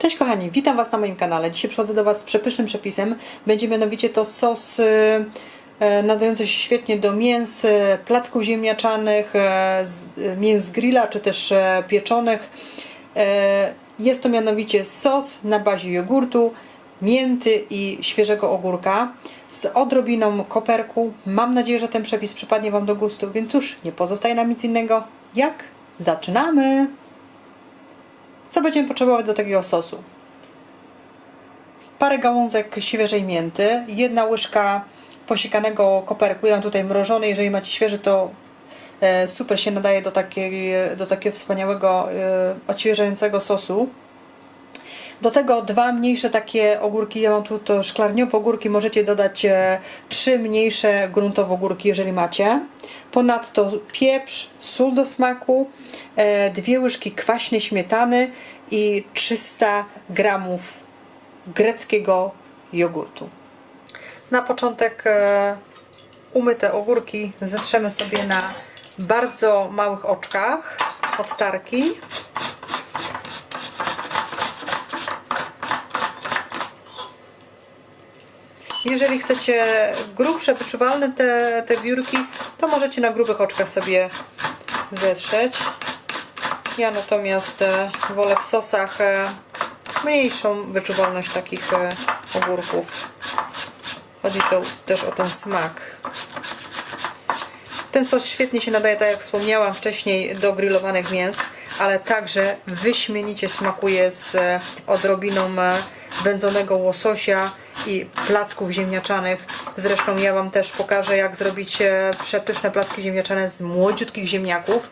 Cześć kochani, witam Was na moim kanale. Dzisiaj przychodzę do Was z przepysznym przepisem. Będzie mianowicie to sos y, e, nadający się świetnie do mięs, e, placków ziemniaczanych, mięs grilla czy też pieczonych. Jest to mianowicie sos na bazie jogurtu, mięty i świeżego ogórka z odrobiną koperku. Mam nadzieję, że ten przepis przypadnie Wam do gustu, więc cóż, nie pozostaje nam nic innego jak zaczynamy! Co będziemy potrzebować do takiego sosu? Parę gałązek świeżej mięty, jedna łyżka posiekanego koperku. Ja mam tutaj mrożony, jeżeli macie świeży, to e, super się nadaje do, takiej, do takiego wspaniałego, e, odświeżającego sosu. Do tego dwa mniejsze takie ogórki, ja mam tu to szklarniowe ogórki, możecie dodać e, trzy mniejsze gruntowe ogórki, jeżeli macie. Ponadto pieprz, sól do smaku, e, dwie łyżki kwaśnej śmietany i 300 gramów greckiego jogurtu. Na początek e, umyte ogórki zetrzemy sobie na bardzo małych oczkach od tarki. Jeżeli chcecie grubsze, wyczuwalne te, te wiórki, to możecie na grubych oczkach sobie zetrzeć. Ja natomiast e, wolę w sosach e, mniejszą wyczuwalność takich e, ogórków. Chodzi to też o ten smak. Ten sos świetnie się nadaje, tak jak wspomniałam wcześniej, do grillowanych mięs, ale także wyśmienicie smakuje z odrobiną wędzonego łososia i placków ziemniaczanych. Zresztą ja Wam też pokażę, jak zrobić e, przepyszne placki ziemniaczane z młodziutkich ziemniaków.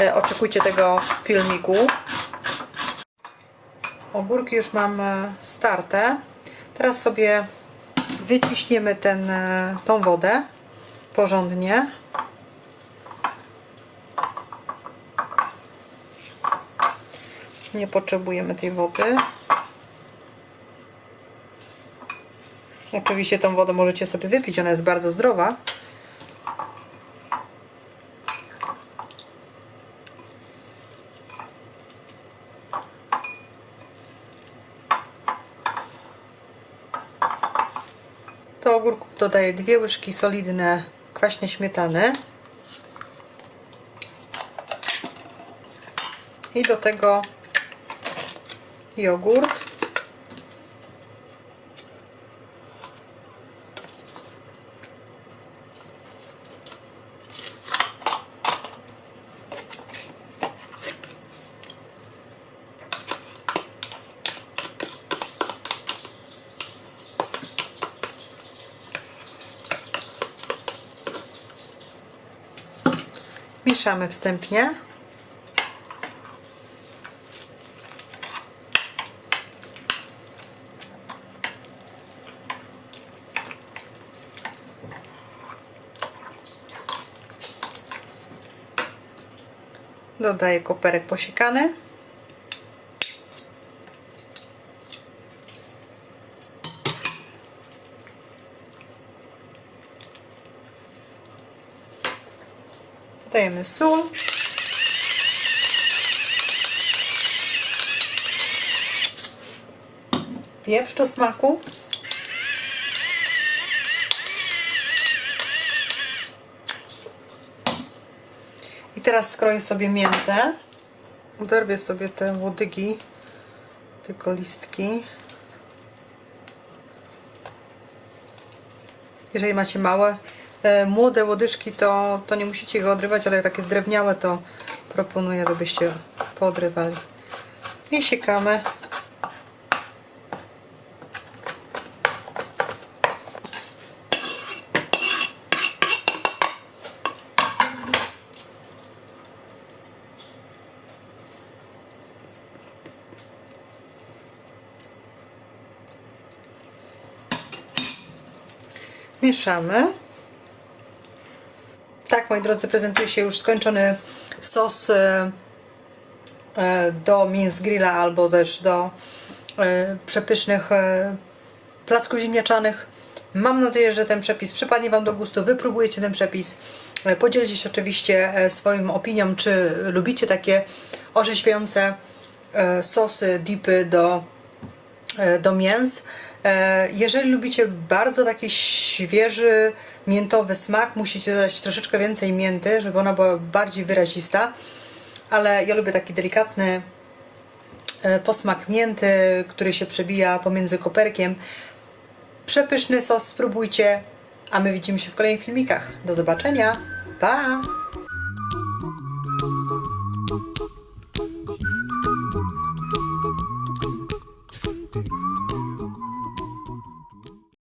E, Oczekujcie tego filmiku. Ogórki już mam e, starte. Teraz sobie wyciśniemy ten, tą wodę porządnie. Nie potrzebujemy tej wody. Oczywiście tą wodę możecie sobie wypić, ona jest bardzo zdrowa. Do ogórków dodaję dwie łyżki solidne kwaśnej śmietany. I do tego jogurt. Mieszamy wstępnie. Dodaję koperek posiekany. Dodajemy sól. Pieprz do smaku. I teraz skroję sobie miętę. Oderwię sobie te łodygi, tylko listki. Jeżeli macie małe, młode łodyżki, to, to nie musicie ich odrywać, ale jak takie zdrewniałe, to proponuję, żebyście podrywali. I siekamy. Mieszamy. Moi drodzy, prezentuje się już skończony sos e, e, do mięs grilla albo też do e, przepysznych placków ziemniaczanych. Mam nadzieję, że ten przepis przypadnie Wam do gustu. Wypróbujecie ten przepis. Podzielcie się oczywiście swoją opinią, czy lubicie takie orzeźwiające sosy, dipy do do mięs. E, Jeżeli lubicie bardzo taki świeży, miętowy smak, musicie dodać troszeczkę więcej mięty, żeby ona była bardziej wyrazista. Ale ja lubię taki delikatny e, posmak mięty, który się przebija pomiędzy koperkiem. Przepyszny sos, spróbujcie, a my widzimy się w kolejnych filmikach. Do zobaczenia. Pa!